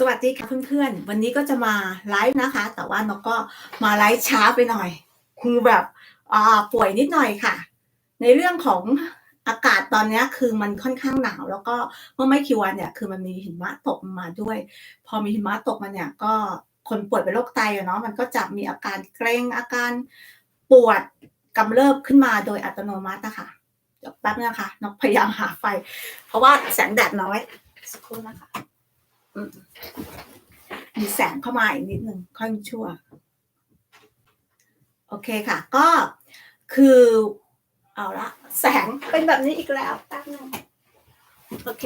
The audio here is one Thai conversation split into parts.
สวัสดีค่ะเพื่อนๆ วันนี้ก็จะมาไลฟ์นะคะ แต่ว่านกก็มาไลฟ์ช้าไปหน่อย คือแบบอ่าป่วยนิดหน่อยค่ะ ในเรื่องของอากาศตอนนี้คือมันค่อนข้างหนาว แล้วก็เมื่อไม่กี่วันเนี่ยคือมันมีหิมะตกมาด้วย พอมีหิมะตกมาเนี่ยก็คนป่วยเป็นโรคไตเนาะมันก็จะมีอาการเกร็งอาการปวดกำเริบขึ้นมาโดยอัตโนมัตินะคะเดี๋ยวแป๊บนึงนะคะนกพยายามหาไฟ เพราะว่าแสงแดดน้อยสักครู่นะคะ มีแสงเข้ามาอีกนิดนึงค่อยชั่ว โอเคค่ะ ก็คือเอาละแสงเป็นแบบนี้อีกแล้วแป๊บนึงโอเค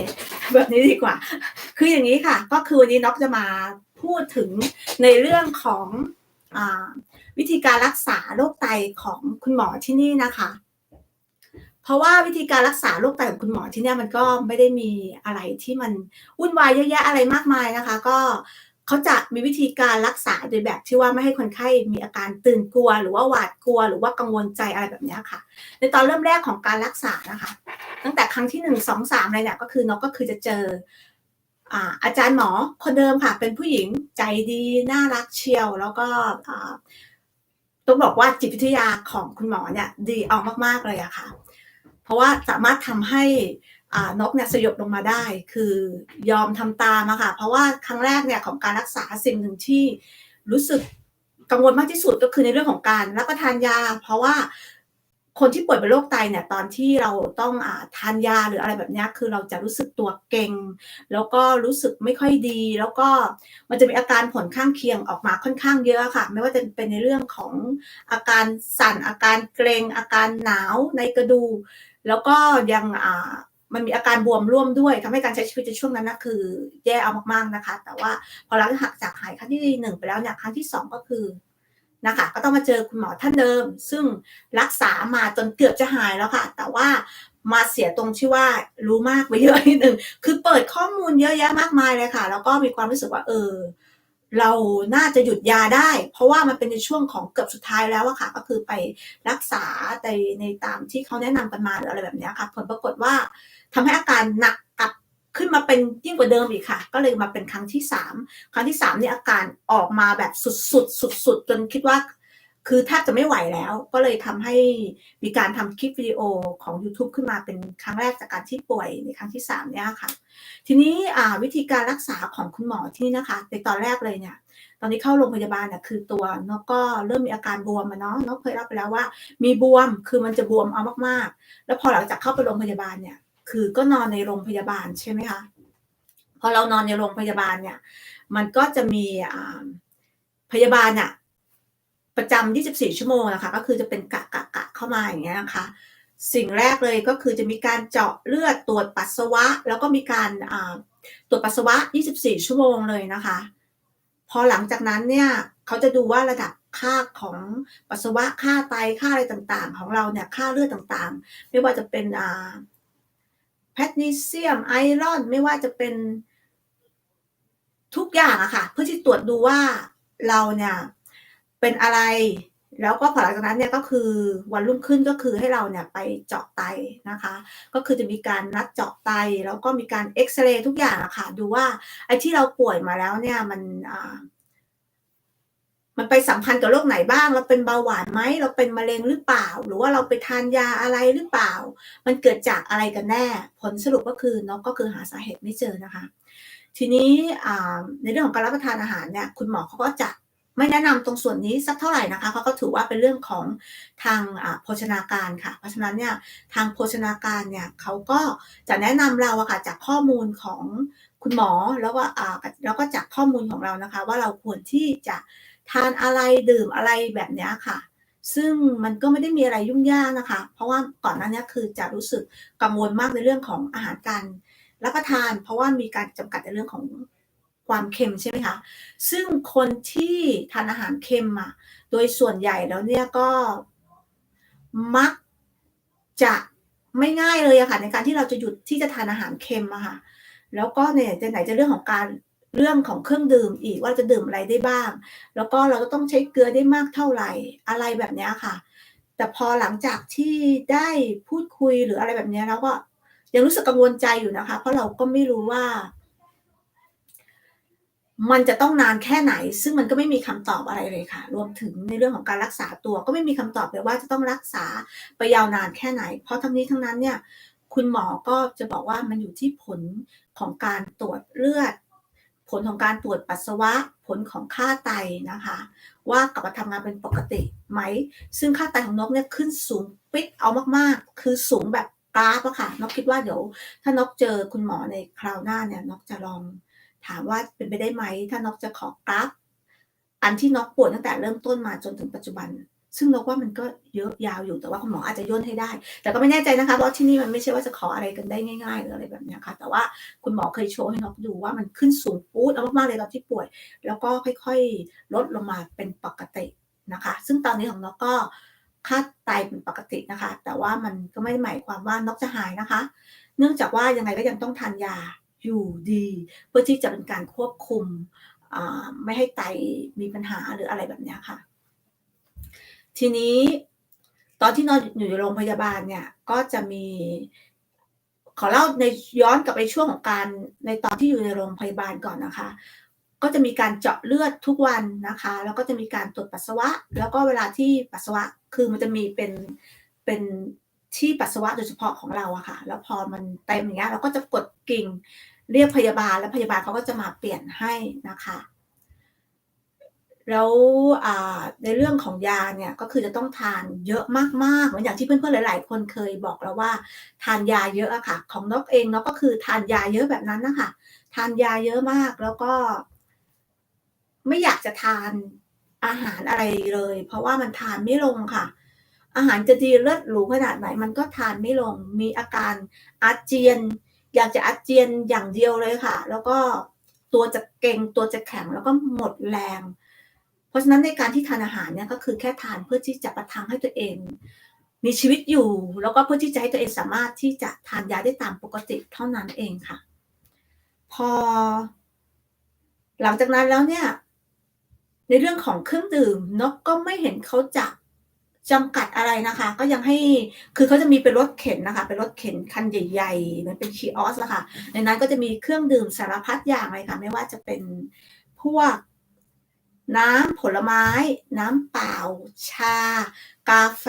แบบนี้ดีกว่า คืออย่างนี้ค่ะ ก็คือวันนี้น็อกจะมาพูดถึงในเรื่องของอวิธีการรักษาโรคไตของคุณหมอที่นี่นะคะ เพราะว่าวิธีการรักษาโรคไตของคุณหมอที่เนี่ยมันก็ไม่ได้มีอะไรที่มันวุ่นวายเยอะแยะอะไรมากมายนะคะ ก็เขาจะมีวิธีการรักษาโดยแบบที่ว่าไม่ให้คนไข้มีอาการตื่นกลัว หรือว่าหวาดกลัว หรือว่ากังวลใจอะไรแบบนี้ค่ะ ในตอนเริ่มแรกของการรักษานะคะ ตั้งแต่ครั้งที่หนึ่งสองสามอะไรเนี่ยก็คือนกก็คือจะเจออาอาจารย์หมอคนเดิมค่ะ เป็นผู้หญิงใจดีน่ารักเชียว แล้วก็ต้องบอกว่าจิตวิทยาของคุณหมอเนี่ยดีเอามากๆเลยอะค่ะ ราะว่าสามารถทำให้นกเนี่ยสยบลงมาได้ คือยอมทำตามอะค่ะ เพราะว่าครั้งแรกเนี่ยของการรักษาสิ่งหนึ่งที่รู้สึกกังวลมากที่สุดก็คือในเรื่องของการรับประทานยา เพราะว่าคนที่ป่วยเป็นโรคไตเนี่ยตอนที่เราต้องอทานยาหรืออะไรแบบนี้คือเราจะรู้สึกตัวเก่ง แล้วก็รู้สึกไม่ค่อยดี แล้วก็มันจะมีอาการผลข้างเคียงออกมาค่อนข้างเยอะค่ะ ไม่ว่าจะเป็นในเรื่องของอาการสั่นอาการเกรงอาการหนาวในกระดู แล้วก็ยังอ่ามันมีอาการบวมร่วมด้วยทำให้การใช้ชีวิตในช่วงนั้นนะคือแย่เอามากๆนะคะ แต่ว่าพอหลังจากหายครั้งที่หนึ่งไปแล้วเนี่ยครั้งที่สองก็คือนะคะก็ต้องมาเจอคุณหมอท่านเดิม ซึ่งรักษามาจนเกือบจะหายแล้วค่ะ แต่ว่ามาเสียตรงที่ว่ารู้มากไปเยอะนิดนึงคือเปิดข้อมูลเยอะแยะมากมายเลยค่ะ แล้วก็มีความรู้สึกว่าเออ เราน่าจะหยุดยาได้ เพราะว่ามันเป็นในช่วงของเกือบสุดท้ายแล้วอะค่ะ ก็คือไปรักษาในในตามที่เขาแนะนำกันมาหรืออะไรแบบนี้ค่ะ ผลปรากฏว่าทำให้อาการหนักกลับขึ้นมาเป็นยิ่งกว่าเดิมอีกค่ะ ก็เลยมาเป็นครั้งที่สามครั้งที่สามนี่อาการออกมาแบบสุดๆสุดๆจนคิดว่า คือแทบจะไม่ไหวแล้ว ก็เลยทำให้มีการทำคลิปวิดีโอของ YouTube ขึ้นมาเป็นครั้งแรกจากการที่ป่วยในครั้งที่สามเนี่ยค่ะ ทีนี้วิธีการรักษาของคุณหมอที่นี่นะคะ ในตอนแรกเลยเนี่ย ตอนนี้เข้าโรงพยาบาลเนี่ยคือตัวนกก็เริ่มมีอาการบวมมาเนาะนกเคยเล่าไปแล้วว่า มีบวมคือมันจะบวมเอามากๆ แล้วพอหลังจากเข้าไปโรงพยาบาลเนี่ย คือก็นอนในโรงพยาบาลใช่ไหมคะพอเรานอนในโรงพยาบาลเนี่ย มันก็จะมีพยาบาลเนี่ย ประจำ24 ชั่วโมงนะคะ ก็คือจะเป็นกะกะกะเข้ามาอย่างเงี้ยนะคะ สิ่งแรกเลยก็คือจะมีการเจาะเลือดตรวจปัสสาวะ แล้วก็มีการตรวจปัสสาวะ 24 ชั่วโมงเลยนะคะ พอหลังจากนั้นเนี่ยเขาจะดูว่าระดับค่าของปัสสาวะค่าไตค่าอะไรต่างๆ ของเราเนี่ยค่าเลือดต่างๆ ไม่ว่าจะเป็นแพทนิเซียมไอรอน ไม่ว่าจะเป็นทุกอย่างอะค่ะ เพื่อที่ตรวจดูว่าเราเนี่ย เป็นอะไร แล้วก็พอหลังจากนั้นเนี่ยก็คือวันรุ่งขึ้นก็คือให้เราเนี่ยไปเจาะไตนะคะ ก็คือจะมีการนัดเจาะไต แล้วก็มีการเอ็กซเรย์ทุกอย่างอะค่ะ ดูว่าไอ้ที่เราป่วยมาแล้วเนี่ยมันมันไปสัมพันธ์กับโรคไหนบ้าง เราเป็นเบาหวานไหม เราเป็นมะเร็งหรือเปล่า หรือว่าเราไปทานยาอะไรหรือเปล่า มันเกิดจากอะไรกันแน่ ผลสรุปก็คือน้องก็คือหาสาเหตุไม่เจอนะคะ ทีนี้ในเรื่องของการรับประทานอาหารเนี่ย คุณหมอเขาก็จะ ไม่แนะนำตรงส่วนนี้สักเท่าไหร่นะคะเขาก็ถือว่าเป็นเรื่องของทางโภชนาการค่ะ เพราะฉะนั้นเนี่ยทางโภชนาการเนี่ยเขาก็จะแนะนำเราอะค่ะจากข้อมูลของคุณหมอแล้วก็แล้วก็จากข้อมูลของเรานะคะ ว่าเราควรที่จะทานอะไรดื่มอะไรแบบนี้ค่ะ ซึ่งมันก็ไม่ได้มีอะไรยุ่งยากนะคะ เพราะว่าก่อนหน้านี้คือจะรู้สึกกังวลมากในเรื่องของอาหารการรับประทาน เพราะว่ามีการจำกัดในเรื่องของ ความเค็มใช่ไหมคะซึ่งคนที่ทานอาหารเค็มอะโดยส่วนใหญ่แล้วเนี่ยก็มักจะไม่ง่ายเลยอะค่ะในการที่เราจะหยุดที่จะทานอาหารเค็มอะค่ะแล้วก็เนี่ยจะไหนจะเรื่องของการเรื่องของเครื่องดื่มอีกว่าจะดื่มอะไรได้บ้าง แล้วก็เราก็ต้องใช้เกลือได้มากเท่าไหร่อะไรแบบนี้ค่ะ แต่พอหลังจากที่ได้พูดคุยหรืออะไรแบบนี้แล้วก็ยังรู้สึกกังวลใจอยู่นะคะ เพราะเราก็ไม่รู้ว่า มันจะต้องนานแค่ไหน ซึ่งมันก็ไม่มีคำตอบอะไรเลยค่ะ รวมถึงในเรื่องของการรักษาตัวก็ไม่มีคำตอบเลยว่าจะต้องรักษาไปยาวนานแค่ไหน เพราะทั้งนี้ทั้งนั้นเนี่ยคุณหมอก็จะบอกว่ามันอยู่ที่ผลของการตรวจเลือด ผลของการตรวจปัสสาวะ ผลของค่าไตนะคะ ว่ากลับมาทำงานเป็นปกติไหม ซึ่งค่าไตของนกเนี่ยขึ้นสูงปิ๊กเอามากๆ คือสูงแบบกราฟอะค่ะนกคิดว่าเดี๋ยว ถ้านกเจอคุณหมอในคราวหน้าเนี่ยนกจะลอง ถามว่าเป็นไปได้ไหม ถ้านกจะขอกราฟอันที่นกปวดตั้งแต่เริ่มต้นมาจนถึงปัจจุบัน ซึ่งนกว่ามันก็เยอะยาวอยู่แต่ว่าคุณหมออาจจะย่นให้ได้ แต่ก็ไม่แน่ใจนะคะเพราะที่นี่มันไม่ใช่ว่าจะขออะไรกันได้ง่ายๆหรืออะไรแบบนี้ค่ะ แต่ว่าคุณหมอเคยโชว์ให้นกดูว่ามันขึ้นสูงปูดเอามากๆเลยตอนที่ป่วย แล้วก็ค่อยๆ ลดลงมาเป็นปกตินะคะ ซึ่งตอนนี้ของนกก็ค่าไตเป็นปกตินะคะ แต่ว่ามันก็ไม่ได้หมายความว่านกจะหายนะคะ เนื่องจากว่ายังไงก็ยังต้องทานยา อยู่ดี เพื่อที่จะเป็นการควบคุมไม่ให้ไตมีปัญหาหรืออะไรแบบนี้ค่ะ ทีนี้ตอนที่นอนอยู่ในโรงพยาบาลเนี่ยก็จะมี ขอเล่าในย้อนกลับไปช่วงของการในตอนที่อยู่ในโรงพยาบาลก่อนนะคะ ก็จะมีการเจาะเลือดทุกวันนะคะ แล้วก็จะมีการตรวจปัสสาวะ แล้วก็เวลาที่ปัสสาวะคือมันจะมีเป็นเป็น ที่ปัสสาวะโดยเฉพาะของเราอะค่ะ แล้วพอมันเต็มอย่างเงี้ยเราก็จะกดกิ่งเรียกพยาบาลแล้วพยาบาลเขาก็จะมาเปลี่ยนให้นะคะ แล้วในเรื่องของยาเนี่ยก็คือจะต้องทานเยอะมากๆเหมือนอย่างที่เพื่อนๆหลาย ๆ คนเคยบอกเราว่าทานยาเยอะอะค่ะ ของนกเองเนาะก็คือทานยาเยอะแบบนั้นนะคะทานยาเยอะมากแล้วก็ ไม่อยากจะทานอาหารอะไรเลย เพราะว่ามันทานไม่ลงค่ะ อาหารจะดีเลิศหรูขนาดไหนมันก็ทานไม่ลง มีอาการอาเจียน อยากจะอาเจียนอย่างเดียวเลยค่ะ แล้วก็ตัวจะเก่งตัวจะแข็งแล้วก็หมดแรง เพราะฉะนั้นในการที่ทานอาหารเนี่ยก็คือแค่ทานเพื่อที่จะประทังให้ตัวเอง มีชีวิตอยู่ แล้วก็เพื่อที่จะให้ตัวเองสามารถที่จะทานยาได้ตามปกติเท่านั้นเองค่ะ พอ หลังจากนั้นแล้วเนี่ย ในเรื่องของเครื่องดื่มนกก็ไม่เห็นเขาจะ จำกัดอะไรนะคะ ก็ยังให้คือเขาจะมีเป็นรถเข็นนะคะ เป็นรถเข็นคันใหญ่ๆมันเป็นคีออสละค่ะ ในนั้นก็จะมีเครื่องดื่มสารพัดอย่างเลยค่ะ ไม่ว่าจะเป็นพวกน้ำผลไม้ น้ำเปล่า ชา กาแฟ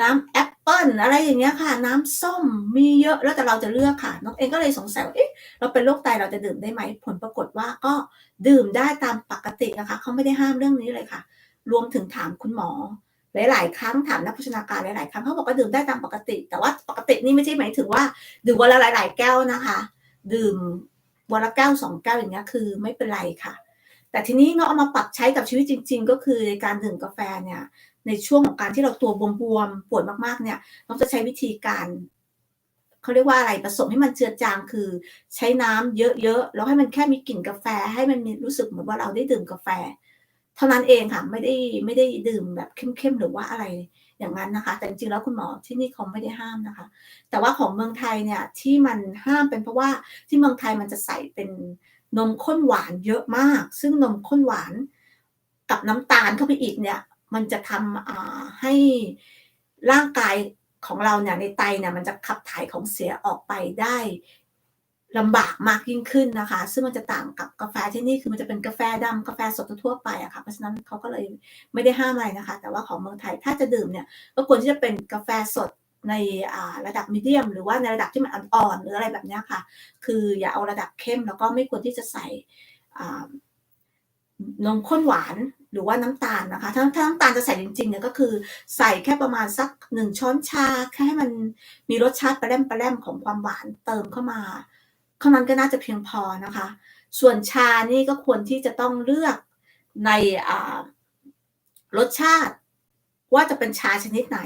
น้ำแอปเปิ้ลอะไรอย่างเงี้ยค่ะ น้ำส้มมีเยอะแล้วแต่เราจะเลือกค่ะน้องเองก็เลยสงสัยว่าเอ๊ะเราเป็นโรคไตเราจะดื่มได้ไหมผลปรากฏว่าก็ดื่มได้ตามปกตินะคะเขาไม่ได้ห้ามเรื่องนี้เลยค่ะ รวมถึงถามคุณหมอ หลาย ๆ ครั้งถามนักโภชนาการหลาย ๆ ครั้งเขาบอกว่าดื่มได้ตามปกติ แต่ว่าปกตินี่ไม่ใช่หมายถึงว่า ดื่มวันละหลาย ๆ แก้วนะคะ ดื่มวันละแก้วสองแก้วอย่างเงี้ยคือไม่เป็นไรค่ะ แต่ทีนี้เราเอามาปรับใช้กับชีวิตจริง ๆ ก็คือในการดื่มกาแฟเนี่ยในช่วงของการที่เราตัวบวมๆปวดมากๆเนี่ยเราจะใช้วิธีการเขาเรียกว่าอะไรผสมให้มันเจือจางคือใช้น้ำเยอะๆแล้วให้มันแค่มีกลิ่นกาแฟให้มันมีรู้สึกเหมือนว่าเราได้ดื่มกาแฟ เท่านั้นเองค่ะไม่ได้ไม่ได้ดื่มแบบเข้มๆหรือว่าอะไรอย่างนั้นนะคะ แต่จริงๆแล้วคุณหมอที่นี่เขาไม่ได้ห้ามนะคะ แต่ว่าของเมืองไทยเนี่ยที่มันห้ามเป็นเพราะว่าที่เมืองไทยมันจะใส่เป็นนมข้นหวานเยอะมาก ซึ่งนมข้นหวานกับน้ำตาลเข้าไปอีกเนี่ย มันจะทำให้ร่างกายของเราเนี่ยในไตเนี่ยมันจะขับถ่ายของเสียออกไปได้ ลำบากมากยิ่งขึ้นนะคะ ซึ่งมันจะต่างกับกาแฟที่นี่คือมันจะเป็นกาแฟดำกาแฟสดทั่วไปอะค่ะเพราะฉะนั้นเขาก็เลยไม่ได้ห้ามอะไรนะคะ แต่ว่าของเมืองไทยถ้าจะดื่มเนี่ยก็ควรที่จะเป็นกาแฟสดในระดับมีเดียม หรือว่าในระดับที่มันอ่อนๆหรืออะไรแบบนี้ค่ะ คืออย่าเอาระดับเข้มแล้วก็ไม่ควรที่จะใส่นมข้นหวานหรือว่าน้ำตาลนะคะ ถ้าถ้าน้ำตาลจะใส่จริงๆเนี่ยก็คือใส่แค่ประมาณสักหนึ่งช้อนชาแค่ให้มันมีรสชาติปลาแรมปลาแรมของความหวานเติมเข้ามา เท่านั้นก็น่าจะเพียงพอนะคะ ส่วนชานี่ก็ควรที่จะต้องเลือกในรสชาติ ว่าจะเป็นชาชนิดไหน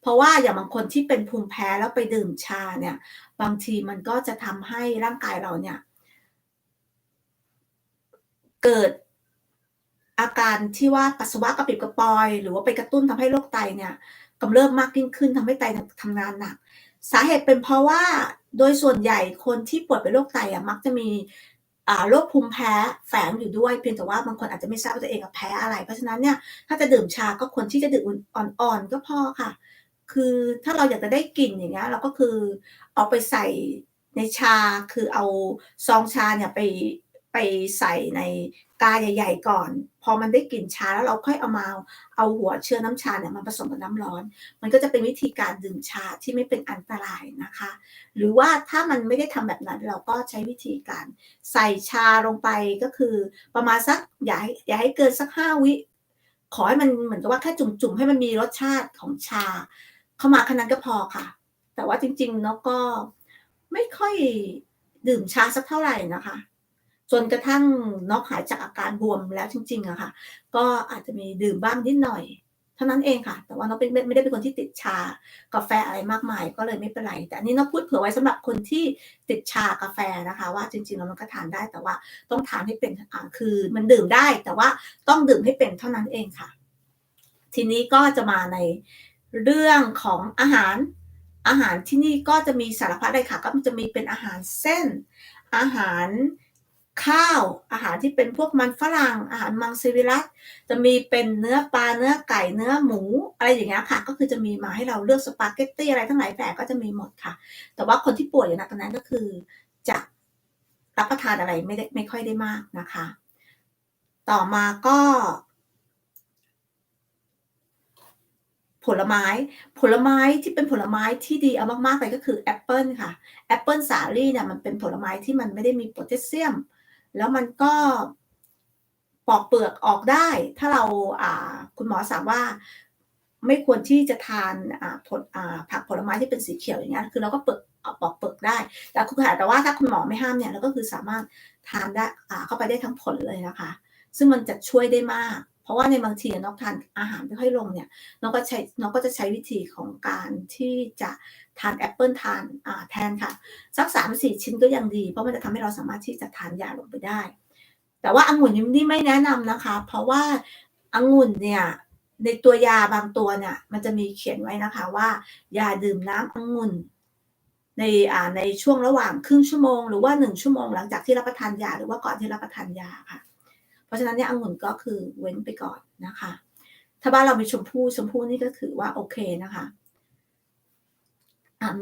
เพราะว่าอย่างบางคนที่เป็นภูมิแพ้แล้วไปดื่มชาเนี่ย บางทีมันก็จะทำให้ร่างกายเราเนี่ย เกิดอาการที่ว่าปัสสาวะกระปิดกระปอย หรือว่าไปกระตุ้นทำให้โรคไตเนี่ยกำเริบมากยิ่งขึ้นทำให้ไตทำงานหนัก สาเหตุเป็นเพราะว่าโดยส่วนใหญ่คนที่ป่วยเป็นโรคไตอะมักจะมีโรคภูมิแพ้แฝงอยู่ด้วย เพียงแต่ว่าบางคนอาจจะไม่ทราบว่าตัวเองแพ้อะไร เพราะฉะนั้นเนี่ยถ้าจะดื่มชาก็ควรที่จะดื่มอ่อนๆก็พอค่ะ คือถ้าเราอยากจะได้กลิ่นอย่างเงี้ยเราก็คือเอาไปใส่ในชาคือเอาซองชาเนี่ยไปไปใส่ในกาใหญ่ ๆ ก่อน อมันได้กลิ่นชาแล้วเราค่อยเอามาเอาหัวเชื้อน้ำชาเนี่ยมาผสมกับน้ำร้อน มันก็จะเป็นวิธีการดื่มชาที่ไม่เป็นอันตรายนะคะ หรือว่าถ้ามันไม่ได้ทำแบบนั้นเราก็ใช้วิธีการใส่ชาลงไปก็คือ ประมาณสักอย่าให้อย่าให้เกินสักห้าวิ ขอให้มันเหมือนกับว่าแค่จุ่มๆให้มันมีรสชาติของชา เข้ามาแค่นั้นก็พอค่ะ แต่ว่าจริงๆเนาะก็ไม่ค่อยดื่มชาสักเท่าไหร่นะคะ จนกระทั่งนอกหายจากอาการบวมแล้วจริงๆอะค่ะ ก็อาจจะมีดื่มบ้างนิดหน่อย เท่านั้นเองค่ะ แต่ว่าน้องเป็นไม่ได้เป็นคนที่ติดชากาแฟอะไรมากมาย ก็เลยไม่เป็นไร แต่อันนี้น้องพูดเผื่อไว้สำหรับคนที่ติดชากาแฟนะคะ ว่าจริงๆแล้วมันก็ทานได้แต่ว่าต้องทานให้เป็นอ่าคือมันดื่มได้แต่ว่าต้องดื่มให้เป็นเท่านั้นเองค่ะ ทีนี้ก็จะมาในเรื่องของอาหารอาหารที่นี่ก็จะมีสารพัดเลยค่ะ ก็จะมีเป็นอาหารเส้นอาหาร ข้าวอาหารที่เป็นพวกมันฝรั่งอาหารมังสวิรัตจะมีเป็นเนื้อปลาเนื้อไก่เนื้อหมู อะไรอย่างเงี้ยค่ะ ก็คือจะมีมาให้เราเลือกสปาเกตตี้อะไรทั้งหลายแต่ก็จะมีหมดค่ะ แต่ว่าคนที่ป่วยอยู่นะตอนนั้นก็คือจะรับประทานอะไรไม่ได้ไม่ค่อยได้มากนะคะ ต่อมาก็ ผลไม้ผลไม้ที่เป็นผลไม้ที่ดีเอามากๆเลยก็คือแอปเปิลค่ะแอปเปิลสาลี่เนี่ยมันเป็นผลไม้ที่มันไม่ได้มีโพแทสเซียม แล้วมันก็ปอกเปลือกออกได้ ถ้าเราอ่าคุณหมอสั่งว่าไม่ควรที่จะทานอ่าผลอ่าผักผลไม้ที่เป็นสีเขียวอย่างเงี้ยคือเราก็เปลือกเปอกเปลือกได้แต่คุณแต่ว่าถ้าคุณหมอไม่ห้ามเนี่ยเราก็คือสามารถทานได้อ่าเข้าไปได้ทั้งผลเลยนะคะ ซึ่งมันจะช่วยได้มาก เพราะว่าในบางทีนกทานอาหารไม่ค่อยลงเนี่ยนกก็ใช้นกก็จะใช้วิธีของการที่จะ ทานแอปเปิลทานแทนค่ะ สักสามสี่ชิ้นก็ยังดี เพราะมันจะทำให้เราสามารถที่จะทานยาลงไปได้ แต่ว่าองุ่นนี่ไม่แนะนำนะคะ เพราะว่าองุ่นเนี่ยในตัวยาบางตัวเนี่ยมันจะมีเขียนไว้นะคะว่า ยาดื่มน้ำองุ่นในอ่าในช่วงระหว่างครึ่งชั่วโมงหรือว่าหนึ่งชั่วโมงหลังจากที่รับประทานยาหรือว่าก่อนที่รับประทานยาค่ะ เพราะฉะนั้นเนี่ยองุ่นก็คือเว้นไปก่อนนะคะ ถ้าบ้านเรามีชมพู่ชมพู่นี่ก็คือว่าโอเคนะคะ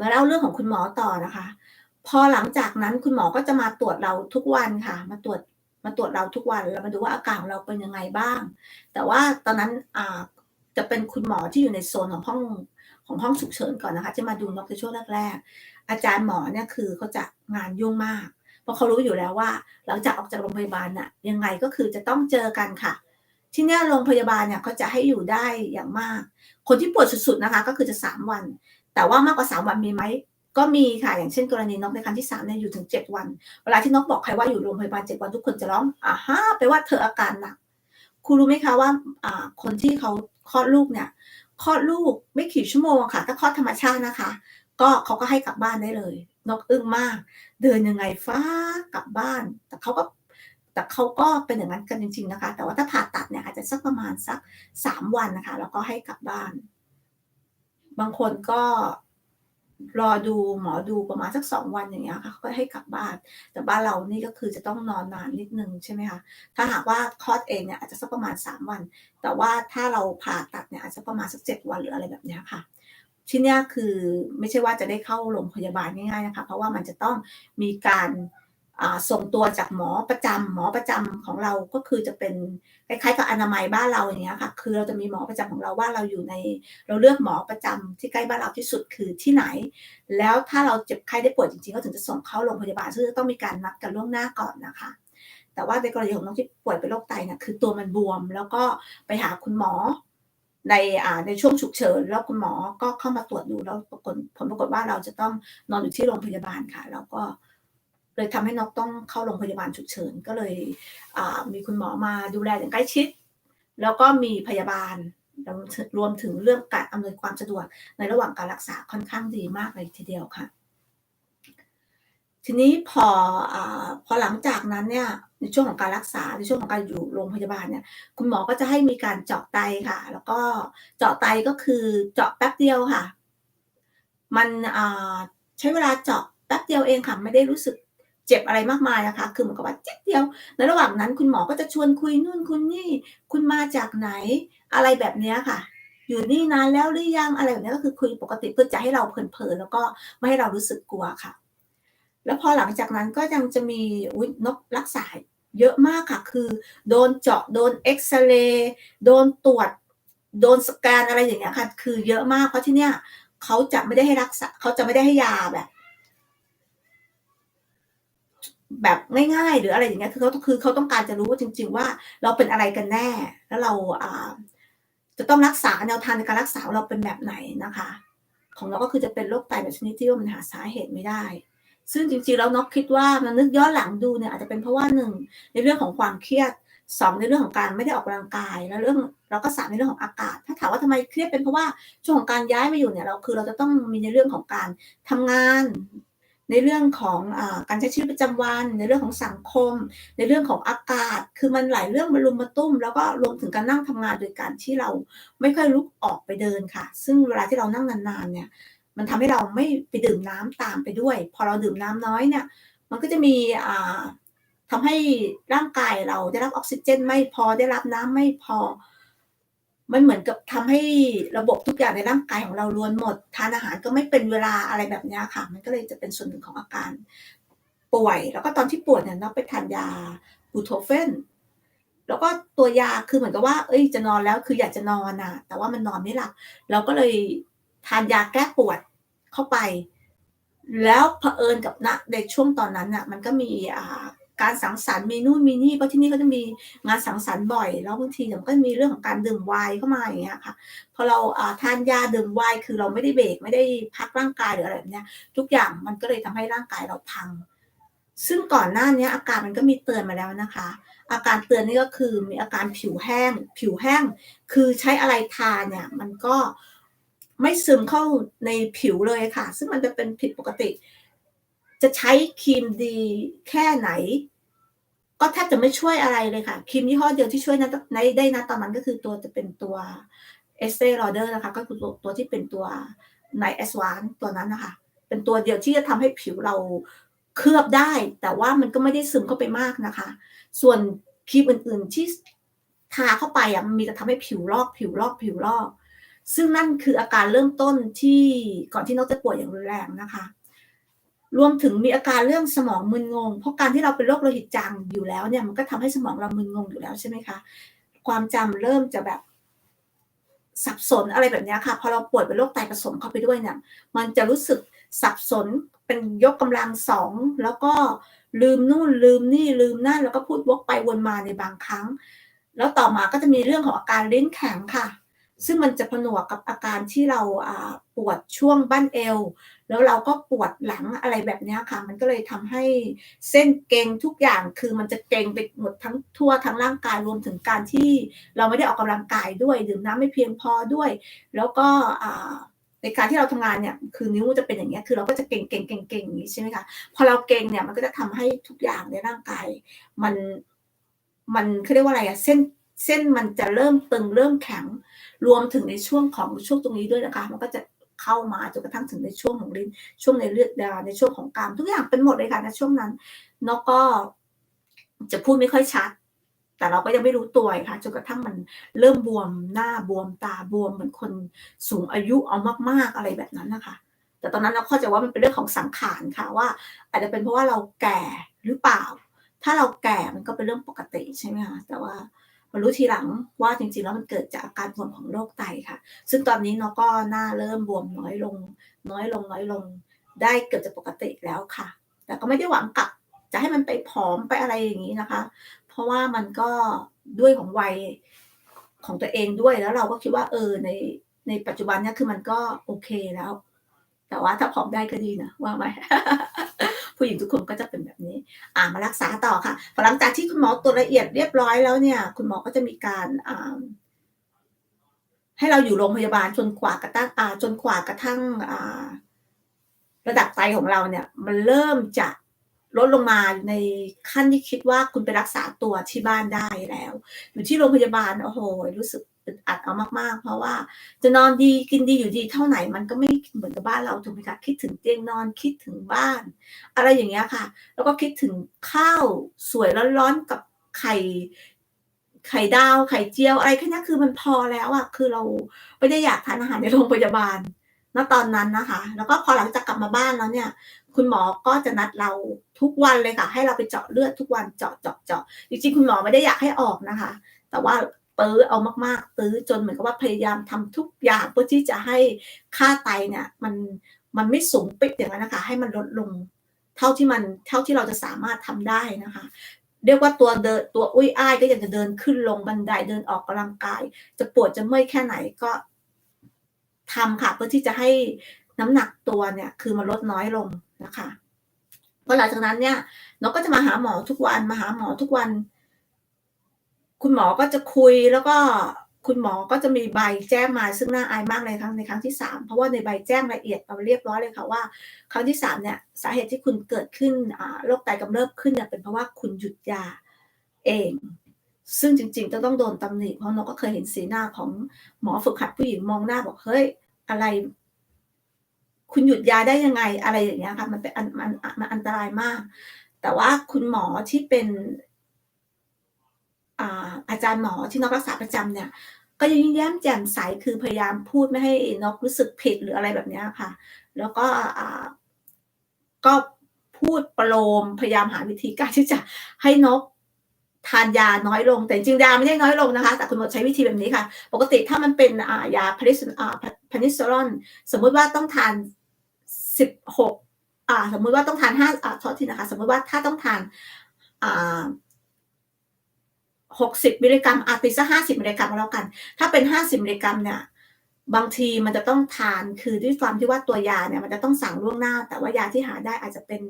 มาเล่าเรื่องของคุณหมอต่อนะคะ พอหลังจากนั้นคุณหมอก็จะมาตรวจเราทุกวันค่ะ มาตรวจมาตรวจเราทุกวันแล้วมาดูว่าอาการของเราเป็นยังไงบ้าง แต่ว่าตอนนั้นอ่าจะเป็นคุณหมอที่อยู่ในโซนของห้องของห้องฉุกเฉินก่อนนะคะ จะมาดูนกในช่วงแรกๆอาจารย์หมอเนี่ยคือเขาจะงานยุ่งมาก เพราะเขารู้อยู่แล้วว่าหลังจากออกจากโรงพยาบาลน่ะยังไงก็คือจะต้องเจอกันค่ะ ที่เนี่ยโรงพยาบาลเนี่ยเขาจะให้อยู่ได้อย่างมาก คนที่ปวดสุดๆนะคะ ก็คือจะสามวัน แต่ว่ามากกว่าสามวันมีไหมก็มีค่ะ อย่างเช่นกรณีนกในครั้งที่สามเนี่ยอยู่ถึงเจ็ดวัน เวลาที่นกบอกใครว่าอยู่โรงพยาบาลเจ็ดวันทุกคนจะร้องอ่าฮะแปว่าเธออาการหนักคุณรู้ไหมคะว่าอ่าคนที่เขาคลอดลูกเนี่ยคลอดลูกไม่กี่ชั่วโมงค่ะ ถ้าคลอดธรรมชาตินะคะ ก็เขาก็ให้กลับบ้านได้เลย นกอึ้งมาก เดินยังไงฟ้ากลับบ้าน แต่เขาก็แต่เขาก็เป็นอย่างนั้นกันจริง ๆนะคะ แต่ว่าถ้าผ่าตัดเนี่ยอาจจะสักประมาณสักสามวันนะคะ แล้วก็ให้กลับบ้าน บางคนก็รอดูหมอดูประมาณสักสองวันอย่างเงี้ยค่ะเขาก็ให้กลับบ้าน แต่บ้านเรานี่ก็คือจะต้องนอนนานนิดนึงใช่ไหมคะถ้าหากว่าคลอดเองเนี่ยอาจจะสักประมาณสามวัน แต่ว่าถ้าเราผ่าตัดเนี่ยอาจจะประมาณสักเจ็ดวันหรืออะไรแบบเนี้ยค่ะ ที่นี้คือไม่ใช่ว่าจะได้เข้าโรงพยาบาลง่ายๆนะคะ เพราะว่ามันจะต้องมีการ ส่งตัวจากหมอประจำหมอประจำของเราก็คือจะเป็นคล้ายๆกับอนามัยบ้านเราอย่างเงี้ยค่ะ คือเราจะมีหมอประจำของเราว่าเราอยู่ใน เราเลือกหมอประจำที่ใกล้บ้านเราที่สุดคือที่ไหน แล้วถ้าเราเจ็บไข้ได้ป่วยจริงๆก็ถึงจะส่งเข้าโรงพยาบาลซึ่งจะต้องมีการนัดกันล่วงหน้าก่อนนะคะ แต่ว่าในกรณีของน้องที่ป่วยเป็นโรคไตเนี่ยคือตัวมันบวม แล้วก็ไปหาคุณหมอในอ่าในช่วงฉุกเฉินแล้วคุณหมอก็เข้ามาตรวจดูแล้วปรากฏผลปรากฏว่าเราจะต้องนอนอยู่ที่โรงพยาบาลค่ะ แล้วก็ เลยทำให้นกต้องเข้าโรงพยาบาลฉุกเฉินก็เลยมีคุณหมอมาดูแลอย่างใกล้ชิด แล้วก็มีพยาบาลรวมถึงเรื่องการอำนวยความสะดวกในระหว่างการรักษาค่อนข้างดีมากเลยทีเดียวค่ะ ทีนี้พออพอหลังจากนั้นเนี่ยในช่วงของการรักษาในช่วงของการอยู่โรงพยาบาลเนี่ย คุณหมอก็จะให้มีการเจาะไตค่ะ แล้วก็เจาะไตก็คือเจาะแป๊บเดียวค่ะ มันใช้เวลาเจาะแป๊บเดียวเองค่ะไม่ได้รู้สึก เจ็บอะไรมากมายนะคะ คือเหมือนกับว่าเจ็บเดียว ในระหว่างนั้นคุณหมอก็จะชวนคุยนู่นคุณนี่ คุณมาจากไหน อะไรแบบนี้ค่ะ อยู่นี่นานแล้วหรือยังอะไรแบบนี้ก็คือคุยปกติเพื่อจะให้เราเพลินๆแล้วก็ไม่ให้เรารู้สึกกลัวค่ะ แล้วพอหลังจากนั้นก็ยังจะมีนกรักษาเยอะมากค่ะ คือโดนเจาะโดนเอ็กซเรย์โดนตรวจ โดนสแกนอะไรอย่างเงี้ยค่ะ คือเยอะมากเพราะที่เนี้ยเขาจะไม่ได้ให้รักษาเขาจะไม่ได้ให้ยาแบบ แบบง่ายๆ หรืออะไรอย่างเงี้ยคือเขาคือเขาต้องการจะรู้ว่าจริง ๆ ว่าเราเป็นอะไรกันแน่ แล้วเราอ่าจะต้องรักษาแนวทางในการรักษาเราเป็นแบบไหนนะคะ ของเราก็คือจะเป็นโรคไตแบบชนิดที่ว่ามันหาสาเหตุไม่ได้ ซึ่งจริงๆแล้วนกคิดว่ามันนึกย้อนหลังดูเนี่ยอาจจะเป็นเพราะว่าหนึ่งในเรื่องของความเครียดสองในเรื่องของการไม่ได้ออกกำลังกาย แล้วเรื่องเราก็สามในเรื่องของอากาศ ถ้าถามว่าทำไมเครียดเป็นเพราะว่าช่วงของการย้ายมาอยู่เนี่ยเราคือเราจะต้องมีในเรื่องของการทำงาน ในเรื่องของอการใช้ชีวิตประจำวัน ในเรื่องของสังคม ในเรื่องของอากาศ คือมันหลายเรื่องมารุมมาตุ้ม แล้วก็รวมถึงการนั่งทำงานโดยการที่เราไม่ค่อยลุกออกไปเดินค่ะ ซึ่งเวลาที่เรานั่งนานๆเนี่ยมันทำให้เราไม่ไปดื่มน้ำตามไปด้วย พอเราดื่มน้ำน้อยเนี่ยมันก็จะมีอ่าทำให้ร่างกายเราได้รับออกซิเจน ไม่พอได้รับน้ำไม่พอ มันเหมือนกับทำให้ระบบทุกอย่างในร่างกายของเรารวนหมด ทานอาหารก็ไม่เป็นเวลาอะไรแบบนี้ค่ะ มันก็เลยจะเป็นส่วนหนึ่งของอาการป่วย แล้วก็ตอนที่ป่วยเนี่ยเราไปทานยาบูโทเฟนแล้วก็ตัวยาคือเหมือนกับว่า เอ้ย จะนอนแล้ว คืออยากจะนอนนะแต่ว่ามันนอนไม่หลับ เราก็เลยทานยาแก้ปวดเข้าไป แล้วเผอิญกับณในช่วงตอนนั้นน่ะ มันก็มีอ่า การสังสรรค์มีนู่นมีนี่เพราะที่นี่ก็จะมีงานสังสรรค์บ่อย แล้วบางทีมันก็มีเรื่องของการดื่มไวน์เข้ามาอย่างเงี้ยค่ะพอเราทานยาดื่มไวน์คือเราไม่ได้เบรกไม่ได้พักร่างกายหรืออะไรแบบเนี้ยทุกอย่างมันก็เลยทำให้ร่างกายเราพัง ซึ่งก่อนหน้านี้อาการมันก็มีเตือนมาแล้วนะคะ อาการเตือนนี่ก็คือมีอาการผิวแห้ง ผิวแห้ง คือใช้อะไรทาเนี่ยมันก็ไม่ซึมเข้าในผิวเลยค่ะ ซึ่งมันจะเป็นผิดปกติ จะใช้ครีมดีแค่ไหน ก็แทบจะไม่ช่วยอะไรเลยค่ะครีมยี่ห้อเดียวที่ช่วยนะในได้นะตอนนั้นก็คือตัวจะเป็นตัวเอสเตอร์อเดอร์นะคะ ก็คือตัวตัวที่เป็นตัวในเอสวานตัวนั้นนะคะ เป็นตัวเดียวที่จะทำให้ผิวเราเคลือบได้ แต่ว่ามันก็ไม่ได้ซึมเข้าไปมากนะคะ ส่วนครีมอื่น ๆ ที่ทาเข้าไปอะมันมีแต่ทำให้ผิวลอกผิวลอกผิวลอก ซึ่งนั่นคืออาการเริ่มต้นที่ก่อนที่น้องจะป่วยอย่างรุนแรงนะคะ รวมถึงมีอาการเรื่องสมองมึนงง เพราะการที่เราเป็นโรคโลหิตจางอยู่แล้วเนี่ยมันก็ทำให้สมองเรามึนงงอยู่แล้วใช่ไหมคะ ความจำเริ่มจะแบบสับสนอะไรแบบนี้ค่ะ พอเราป่วยเป็นโรคไตผสมเข้าไปด้วยเนี่ยมันจะรู้สึกสับสนเป็นยกกำลังสอง แล้วก็ลืมนู่นลืมนี่ลืมนั่นแล้วก็พูดวกไปวนมาในบางครั้ง แล้วต่อมาก็จะมีเรื่องของอาการลิ้นแข็งค่ะ ซึ่งมันจะผนวกกับอาการที่เราปวดช่วงบั้นเอว แล้วเราก็ปวดหลังอะไรแบบนี้ค่ะ มันก็เลยทำให้เส้นเกงทุกอย่างคือมันจะเกงไปหมดทั้งทั่วทั้งร่างกายรวมถึงการที่เราไม่ได้ออกกำลังกายด้วย ดื่มน้ำไม่เพียงพอด้วย แล้วก็ในการที่เราทำงานเนี่ยคือนิ้วจะเป็นอย่างเงี้คือเราก็จะเก่งเก่งเก่งเก่งอย่างนี้ใช่ไหมคะพอเราเก่งเนี่ยมันก็จะทำให้ทุกอย่างในร่างกาย มันมันเขาเรียกว่าอะไรอะเส้นเส้นมันจะเริ่มตึงเริ่มแข็ง รวมถึงในช่วงของช่วงตรงนี้ด้วยนะคะ มันก็จะ เข้ามาจนกระทั่งถึงในช่วงของลิ้นช่วงในเลือดดาในช่วงของกรามทุกอย่างเป็นหมดเลยค่ะในช่วงนั้นนกก็จะพูดไม่ค่อยชัด แต่เราก็ยังไม่รู้ตัวค่ะจนกระทั่งมันเริ่มบวมหน้าบวมตาบวมเหมือนคนสูงอายุเอามากๆอะไรแบบนั้นนะคะแต่ตอนนั้นเราเข้าใจว่ามันเป็นเรื่องของสังขารค่ะว่า อาจจะเป็นเพราะว่าเราแก่หรือเปล่า ถ้าเราแก่มันก็เป็นเรื่องปกติใช่ไหมคะแต่ว่า มารู้ทีหลังว่าจริงๆ แล้วมันเกิดจากอาการบวมของโรคไตค่ะ ซึ่งตอนนี้เนาะก็หน้าเริ่มบวมน้อยลง น้อยลงน้อยลง ได้เกือบจะปกติแล้วค่ะ แต่ก็ไม่ได้หวังกับจะให้มันไปผอมไปอะไรอย่างนี้นะคะ เพราะว่ามันก็ด้วยของวัยของตัวเองด้วยแล้วเราก็คิดว่าเออในในปัจจุบันเนี้ยคือมันก็โอเคแล้ว แต่ว่าถ้าผอมได้ก็ดีนะว่าไหม ผู้หญิงทุกคนก็จะเป็นแบบนี้ อ่ามารักษาต่อค่ะพอหลังจากที่คุณหมอตรวจละเอียดเรียบร้อยแล้วเนี่ย คุณหมอก็จะมีการอ่าให้เราอยู่โรงพยาบาลจนกว่ากระทั่งอ่าจนกว่ากระทั่งอ่าระดับไตของเราเนี่ย มันเริ่มจะลดลงมาในขั้นที่คิดว่าคุณไปรักษาตัวที่บ้านได้แล้ว อยู่ที่โรงพยาบาลโอ้โหรู้สึก อึดอัดเอามากๆ เพราะว่าจะนอนดีกินดีอยู่ดีเท่าไหนมันก็ไม่เหมือนกับบ้านเราถูกไหมคะคิดถึงเตียงนอนคิดถึงบ้าน อะไรอย่างเงี้ยค่ะ แล้วก็คิดถึงข้าวสวยร้อนๆกับไข่ไข่ดาวไข่เจียวอะไรแค่นี้คือมันพอแล้วอะคือเราไม่ได้อยากทานอาหารในโรงพยาบาลณตอนนั้นนะคะ แล้วก็พอหลังจากกลับมาบ้านแล้วเนี่ย คุณหมอก็จะนัดเราทุกวันเลยค่ะ ให้เราไปเจาะเลือดทุกวันเจาะเจาะเจาะจริงๆ คุณหมอไม่ได้อยากให้ออกนะคะ แต่ว่า ตื้อเอามากๆ ตื้อจนเหมือนกับว่าพยายามทำทุกอย่างเพื่อที่จะให้ค่าไตเนี่ยมันมันไม่สูงปิดอย่างนั้นนะคะให้มันลดลงเท่าที่มันเท่าที่เราจะสามารถทำได้นะคะ เรียกว่าตัวเดินตัวอุ้ยอ้ายก็ยังจะเดินขึ้นลงบันไดเดินออกกำลังกาย จะปวดจะเมื่อยแค่ไหนก็ทำค่ะเพื่อที่จะให้น้ำหนักตัวเนี่ยคือมันลดน้อยลงนะคะพอหลังจากนั้นเนี่ยนกก็จะมาหาหมอทุกวันมาหาหมอทุกวัน คุณหมอก็จะคุยแล้วก็คุณหมอก็จะมีใบแจ้งมาซึ่งน่าอายมากเลยครั้งในครั้งที่สามเพราะว่าในใบแจ้งละเอียดเอาเรียบร้อยเลยค่ะว่า ครั้งที่สามเนี่ยสาเหตุที่คุณเกิดขึ้นโรคไตกำเริบขึ้นเนี่ยเป็นเพราะว่าคุณหยุดยาเอง ซึ่งจริงๆจะต้องโดนตำหนิเพราะนกก็เคยเห็นสีหน้าของหมอฝึกหัดผู้หญิงมองหน้าบอกเฮ้ยอะไร คุณหยุดยาได้ยังไงอะไรอย่างเงี้ยค่ะมันเป็นมันมันอันตรายมาก แต่ว่าคุณหมอที่เป็น อาจารย์หมอที่นกรักษาประจำเนี่ยก็ยิ้มแย้มแจ่มใสคือพยายามพูดไม่ให้นกรู้สึกผิดหรืออะไรแบบนี้ค่ะ แล้วก็ก็พูดประโลมพยายามหาวิธีการที่จะให้นกทานยาน้อยลงแต่จริงยาไม่ได้น้อยลงนะคะ แต่คุณหมอใช้วิธีแบบนี้ค่ะ ปกติถ้ามันเป็นยาพาริสพานิสเซรอนสมมุติว่าต้องทาน 16อ่าสมมุติว่าต้องทาน5อ่าโทษทีนะคะ สมมุติว่าถ้าต้องทานอ่า 60 มิลลิกรัมอาตีาสิบมิลลิกรัมแล้วกัน ถ้าเป็น 50 มิลลิกรัมเนี่ยบางทีมันจะต้องทานคือด้วยความที่ว่าตัวยาเนี่ยมันจะต้องสั่งล่วงหน้า แต่ว่ายาที่หาได้อาจจะเป็น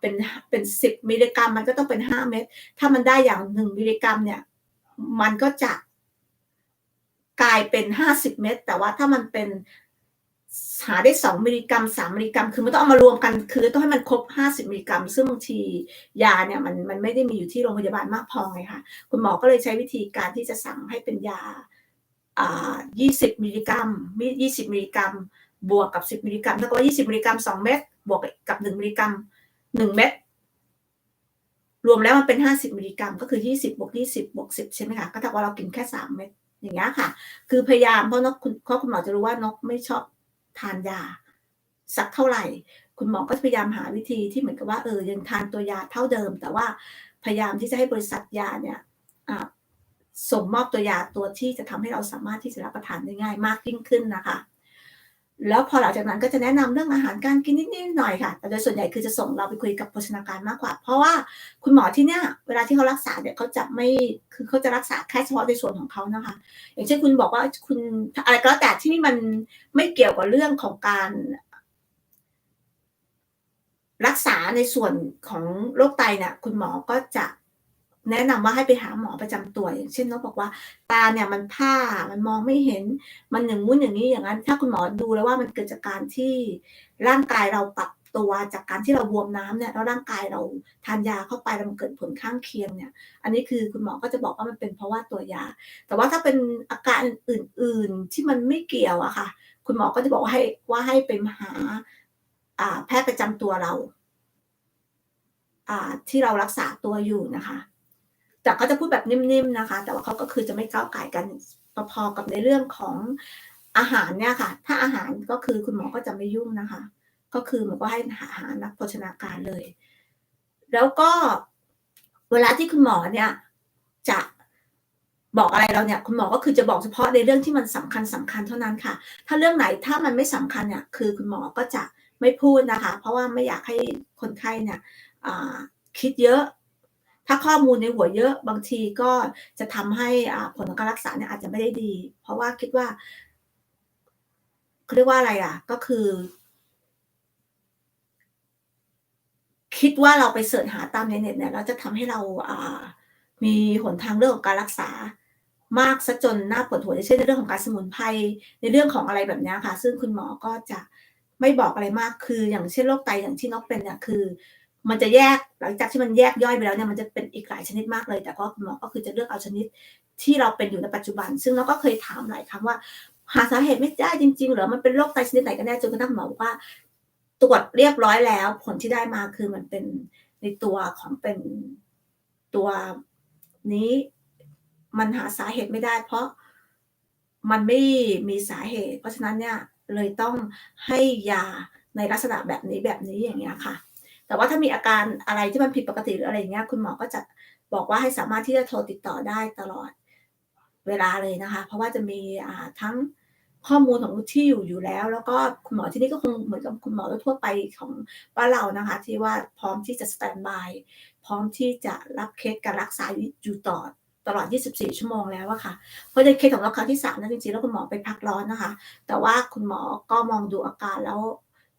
เป็นเป็นสิบมิลลิกรัม มันก็ต้องเป็นห้าเม็ดถ้ามันได้อย่างหนึ่งมิลลิกรัมเนี่ย มันก็จะกลายเป็นห้าสิบเม็ดแต่ว่าถ้ามันเป็น หาได้สองมิลลิกรัมสามมิลลิกรัม คือมันต้องเอามารวมกันคือต้องให้มันครบห้าสิบมิลลิกรัม ซึ่งบางทียาเนี่ยมันมันไม่ได้มีอยู่ที่โรงพยาบาลมากพอไงคะคุณหมอก็เลยใช้วิธีการที่จะสั่งให้เป็นยาอ่ายี่สิบมิลลิกรัมยี่สิบมิลลิกรัม บวกกับสิบมิลลิกรัมถ้ากิดว่ายี่สิบมิลลิกรัมสองเม็ดบวกกับหนึ่งมิลลิกรัมหนึ่งเม็ดรวมแล้วมันเป็นห้าสิบมิลลิกรัม ก็คือยี่สิบบวกยี่สิบบวกสิบใช่ไหมคะก็ถ้าว่าเรากินแค่สามเม็ดอย่างเงี้ยค่ะ คือพยายามเพราะนกคุณคุณหมอจะรู้ว่านกไม่ชอบ ทานยา สักเท่าไหร่ คุณหมอก็พยายามหาวิธีที่เหมือนกับว่าเออยังทานตัวยาเท่าเดิม แต่ว่าพยายามที่จะให้บริษัทยาเนี่ยส่งมอบตัวยาตัวที่จะทำให้เราสามารถที่จะรับประทานได้ง่ายมากยิ่งขึ้นนะคะ แล้วพอหลังจากนั้นก็จะแนะนำเรื่องอาหารการกินนิดๆหน่อยค่ะ แต่โดยส่วนใหญ่คือจะส่งเราไปคุยกับโภชนาการมากกว่า เพราะว่าคุณหมอที่เนี่ยเวลาที่เขารักษาเนี่ยเขาจะไม่คือเขาจะรักษาแค่เฉพาะในส่วนของเขานะคะ อย่างเช่นคุณบอกว่าคุณอะไรก็แล้วแต่ที่นี่มันไม่เกี่ยวกับเรื่องของการ รักษาในส่วนของโรคไตเนี่ยคุณหมอก็จะ แนะนำว่าให้ไปหาหมอประจำตัวอย่างเช่นน้องบอกว่า ตาเนี่ยมันผ้ามันมองไม่เห็นมันอย่างงู้นอย่างนี้อย่างนั้น ถ้าคุณหมอดูแล้วว่ามันเกิดจากการที่ร่างกายเราปรับตัวจากการที่เราบวมน้ำเนี่ยแล้วร่างกายเราทานยาเข้าไปแล้วมันเกิดผลข้างเคียงเนี่ย อันนี้คือคุณหมอก็จะบอกว่ามันเป็นเพราะว่าตัวยา แต่ว่าถ้าเป็นอาการอื่น ๆ ที่มันไม่เกี่ยวอะค่ะ คุณหมอก็จะบอกว่าให้ว่าให้ไปหาแพทย์ประจำตัวเราที่เรารักษาตัวอยู่นะคะ แต่เขาจะพูดแบบนิ่มๆนะคะ แต่ว่าเขาก็คือจะไม่ก้าวไก่กันพอๆกับในเรื่องของอาหารเนี่ยค่ะ ถ้าอาหารก็คือคุณหมอก็จะไม่ยุ่งนะคะ ก็คือมันก็ให้หาหานักโภชนาการเลย แล้วก็เวลาที่คุณหมอเนี่ยจะบอกอะไรเราเนี่ยคุณหมอก็คือจะบอกเฉพาะในเรื่องที่มันสำคัญสำคัญเท่านั้นค่ะ ถ้าเรื่องไหนถ้ามันไม่สำคัญเนี่ยคือคุณหมอก็จะไม่พูดนะคะ เพราะว่าไม่อยากให้คนไข้เนี่ยคิดเยอะ ถ้าข้อมูลในหัวเยอะบางทีก็จะทำให้ผลของการรักษาเนี่ยอาจจะไม่ได้ดี เพราะว่าคิดว่าเรียกว่าอะไรอะ ก็คือ คิดว่าเราไปเสิร์ชหาตามในเน็ตเนี่ยเราจะทำให้เราอ่ามีหนทางเรื่องของการรักษามากซะจนหน้าปวดหัวเช่นในเรื่องของการสมุนไพรในเรื่องของอะไรแบบนี้ค่ะ ซึ่งคุณหมอก็จะไม่บอกอะไรมากคือ อย่างเช่นโรคไตอย่างที่นกเป็นเนี่ยคือ มันจะแยกหลังจากที่มันแยกย่อยไปแล้วเนี่ยมันจะเป็นอีกหลายชนิดมากเลย แต่ก็คุณหมอก็คือจะเลือกเอาชนิดที่เราเป็นอยู่ในปัจจุบัน ซึ่งเราก็เคยถามหลายครั้งว่า หาสาเหตุไม่ได้จริงๆหรือมันเป็นโรคไตชนิดไหนกันแน่จนกระทั่งหมอบอกว่า ตรวจเรียบร้อยแล้ว ผลที่ได้มาคือมันเป็นในตัวของเป็นตัวนี้มันหาสาเหตุไม่ได้ เพราะมันไม่มีสาเหตุ เพราะฉะนั้นเนี่ยเลยต้องให้ยาในลักษณะแบบนี้แบบนี้อย่างเงี้ยค่ะ แต่ว่าถ้ามีอาการอะไรที่มันผิดปกติหรืออะไรอย่างเงี้ยคุณหมอก็จะบอกว่าให้สามารถที่จะโทรติดต่อได้ตลอดเวลาเลยนะคะ เพราะว่าจะมีทั้งข้อมูลของที่อยู่อยู่แล้ว แล้วก็คุณหมอที่นี่ก็คงเหมือนกับคุณหมอทั่วไปของบ้านเรานะคะ ที่ว่าพร้อมที่จะสแตนบายพร้อมที่จะรับเคสการรักษาอยู่ต่อตลอด 24 ชั่วโมงแล้วอะค่ะ เพราะในเคสของเราครั้งที่3นั้นจริงๆ แล้วคุณหมอไปพักร้อนนะคะ แต่ว่าคุณหมอก็มองดูอาการแล้ว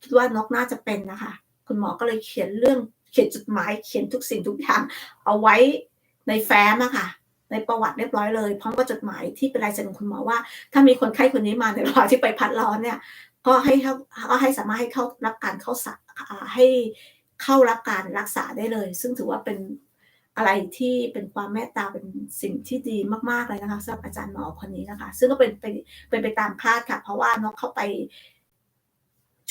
คิดว่านกน่าจะเป็นนะคะ คุณหมอก็เลยเขียนเรื่องเขียนจดหมายเขียนทุกสิ่งทุกอย่างเอาไว้ในแฟ้มอะค่ะ ในประวัติเรียบร้อยเลยพร้อมกับจดหมายที่เป็นลายเซ็นของคุณหมอว่า ถ้ามีคนไข้คนนี้มาในระหว่างที่ไปพัดร้อนเนี่ย ก็ให้เขาก็ให้สามารถให้เข้ารับการเข้าสัให้เข้ารับการรักษาได้เลย ซึ่งถือว่าเป็นอะไรที่เป็นความเมตตาเป็นสิ่งที่ดีมากๆเลยนะคะสำหรับอาจารย์หมอคนนี้นะคะ ซึ่งก็เป็นไปเป็นไปตามคาดค่ะ เพราะว่านกเข้าไป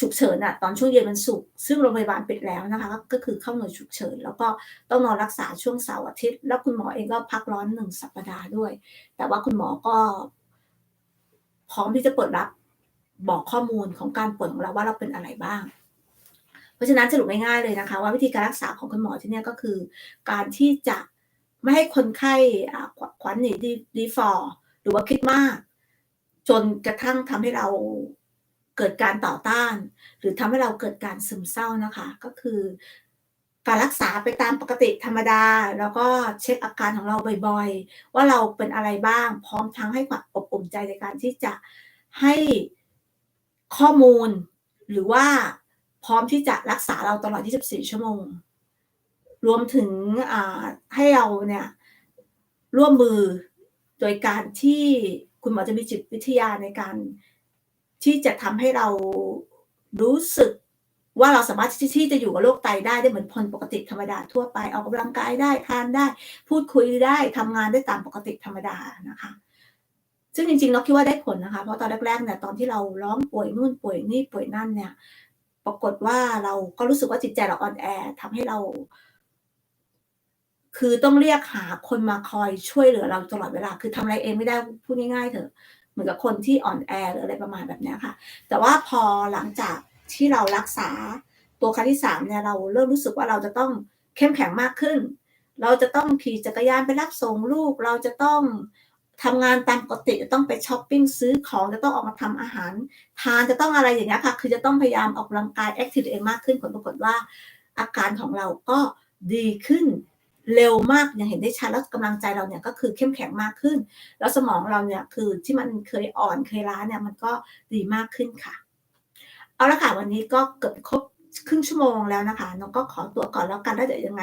ฉุกเฉินอะตอนช่วงเย็นวันศุกร์ซึ่งโรงพยาบาลปิดแล้วนะคะ ก็คือเข้าหน่วยฉุกเฉิน แล้วก็ต้องนอนรักษาช่วงเสาร์อาทิตย์ แล้วคุณหมอเองก็พักร้อนหนึ่งสัปดาห์ด้วย แต่ว่าคุณหมอก็พร้อมที่จะเปิดรับบอกข้อมูลของการป่วยของเราว่าเราเป็นอะไรบ้าง เพราะฉะนั้นสรุปง่ายๆเลยนะคะ ว่าวิธีการรักษาของคุณหมอที่นี่ก็คือ การที่จะไม่ให้คนไข้ขวัญหนีดีฟอร์หรือว่าคิดมาก จนกระทั่งทำให้เรา เกิดการต่อต้าน หรือทำให้เราเกิดการซึมเศร้านะคะ ก็คือ การรักษาไปตามปกติธรรมดา แล้วก็เช็คอาการของเราบ่อยๆ ว่าเราเป็นอะไรบ้าง พร้อมทั้งให้ความอบอุ่นใจในการที่จะให้ข้อมูล หรือว่าพร้อมที่จะรักษาเราตลอด 24 ชั่วโมง รวมถึงให้เราเนี่ยร่วมมือโดยการที่คุณหมอจะมีจิตวิทยาในการ ที่จะทำให้เรารู้สึกว่าเราสามารถที่จะอยู่กับโรคไตได้ได้เหมือนคนปกติธรรมดาทั่วไปออกกำลังกายได้ทานได้ พูดคุยได้ทำงานได้ตามปกติธรรมดานะคะ ซึ่งจริงๆเราคิดว่าได้ผลนะคะ เพราะตอนแรกๆเนี่ยตอนที่เราร้องป่วยนู่นป่วยนี่ป่วยนั่นเนี่ย ปรากฏว่าเราก็รู้สึกว่าจิตใจเราอ่อนแอทำให้เรา คือต้องเรียกหาคนมาคอยช่วยเหลือเราตลอดเวลา คือทำอะไรเองไม่ได้พูดง่ายๆเถอะ เหมือนกับคนที่อ่อนแอหรืออะไรประมาณแบบนี้ค่ะ แต่ว่าพอหลังจากที่เรารักษาตัวครั้งที่สามเนี่ยเราเริ่มรู้สึกว่าเราจะต้องเข้มแข็งมากขึ้น เราจะต้องขี่จักรยานไปรับส่งลูก เราจะต้องทำงานตามปกติจะต้องไปช้อปปิ้งซื้อของจะต้องออกมาทำอาหาร ทานจะต้องอะไรอย่างเงี้ยค่ะคือจะต้องพยายามออกกำลังกายแอคทีฟเองมากขึ้นผลปรากฏว่า อาการของเราก็ดีขึ้น เร็วมากอย่างเห็นได้ชัดแล้วกำลังใจเราเนี่ยก็คือเข้มแข็งมากขึ้น แล้วสมองเราเนี่ยคือที่มันเคยอ่อนเคยล้าเนี่ยมันก็ดีมากขึ้นค่ะ เอาละค่ะวันนี้ก็เกือบครบครึ่งชั่วโมงแล้วนะคะน้องก็ขอตัวก่อนแล้วกันแล้วเดี๋ยวยังไง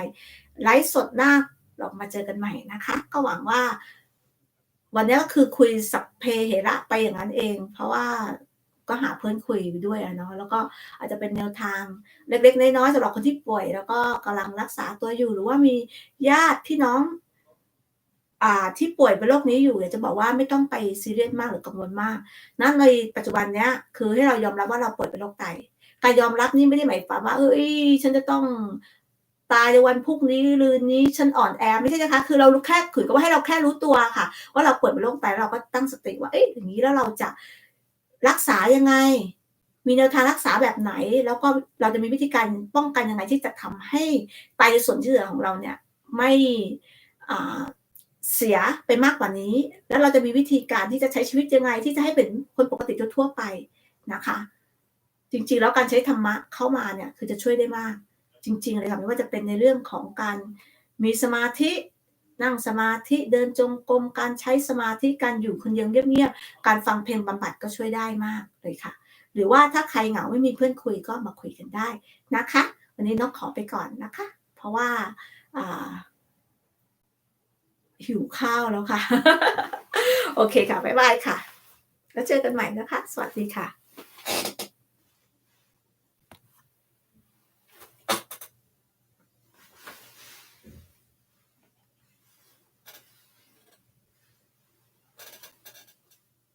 ไลฟ์สดหน้าเรามาเจอกันใหม่นะคะ ก็หวังว่า วันนี้ก็คือคุยสัพเพเหระไปอย่างนั้นเอง เพราะว่า ก็หาเพื่อนคุยไปด้วยเนาะแล้วก็อาจจะเป็นแนวทางเล็กๆน้อยๆสำหรับคนที่ป่วย แล้วก็กำลังรักษาตัวอยู่หรือว่ามีญาติพี่น้องอ่าที่ป่วยเป็นโรคนี้อยู่อยากจะบอกว่าไม่ต้องไปซีเรียสมากหรือกังวลมากนั่นในปัจจุบันเนี้ยคือให้เรายอมรับว่าเราป่วยเป็นโรคไตการยอมรับนี่ไม่ได้หมายความว่า เอ้ย ฉันจะต้องตายในวันพรุ่งนี้ลืนนี้ฉันอ่อนแอไม่ใช่นะคะ คือเราแค่ขืนก็ว่าให้เราแค่รู้ตัวค่ะ ว่าเราป่วยเป็นโรคไตเราก็ตั้งสติว่าเอ๊ะอย่างนี้แล้วเราจะ รักษายังไง มีแนวทางรักษาแบบไหน แล้วก็เราจะมีวิธีการป้องกันยังไงที่จะทำให้ไตส่วนที่เหลือของเราเนี่ยไม่เสียไปมากกว่านี้ แล้วเราจะมีวิธีการที่จะใช้ชีวิตยังไง ที่จะให้เป็นคนปกติทั่วไปนะคะ จริงๆ แล้วการใช้ธรรมะเข้ามาเนี่ยคือจะช่วยได้มาก จริงๆเลยค่ะไม่ว่าจะเป็นในเรื่องของการมีสมาธิ นั่งสมาธิเดินจงกรมการใช้สมาธิการอยู่คนเดียวเงียบๆการฟังเพลงบำบัดก็ช่วยได้มากเลยค่ะ หรือว่าถ้าใครเหงาไม่มีเพื่อนคุยก็มาคุยกันได้นะคะ วันนี้นกขอไปก่อนนะคะ เพราะว่าหิวข้าวแล้วค่ะ โอเคค่ะ บ๊ายบายค่ะ แล้วเจอกันใหม่นะคะ สวัสดีค่ะ